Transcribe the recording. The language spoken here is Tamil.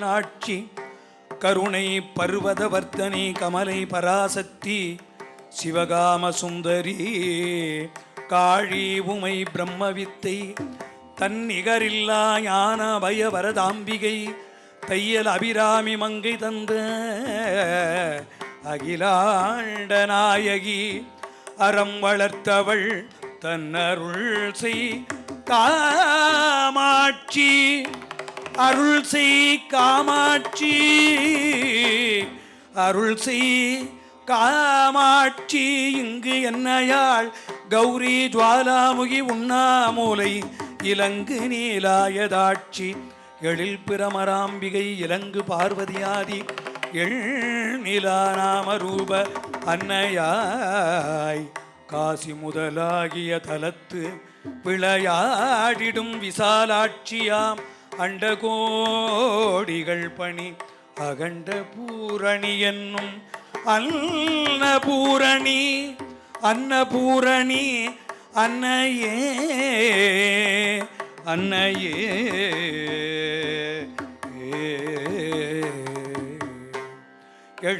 மீனாட்சி கருணை பர்வதவர்த்தனி கமலை பராசக்தி சிவகாம சுந்தரி காழி உமை பிரம்மவித்தை தன்னிகரில்லா ஞான பயவரதாம்பிகை தையல் அபிராமி மங்கை தந்த அகிலாண்ட நாயகி அறம் வளர்த்தவள் தன்னருள் செய் காமாட்சி. அருள் செய் காமாட்சி. அருள் செய் காமாட்சி. இங்கு என்னையாள் கௌரி ஜுவாலாமுகி உண்ணாமூலை. இலங்கு நீலாயதாட்சி. எழில் பிரமராம்பிகை இலங்கு பார்வதியாதி. எள் ரூப அன்னையாய். காசி முதலாகிய தலத்து விளையாடிடும் விசாலாட்சியாம். அண்டகோடிகள் பணி அகண்ட பூரணி என்னும் அன்னபூரணி அன்னபூரணி அன்னையே அன்னையே. எழு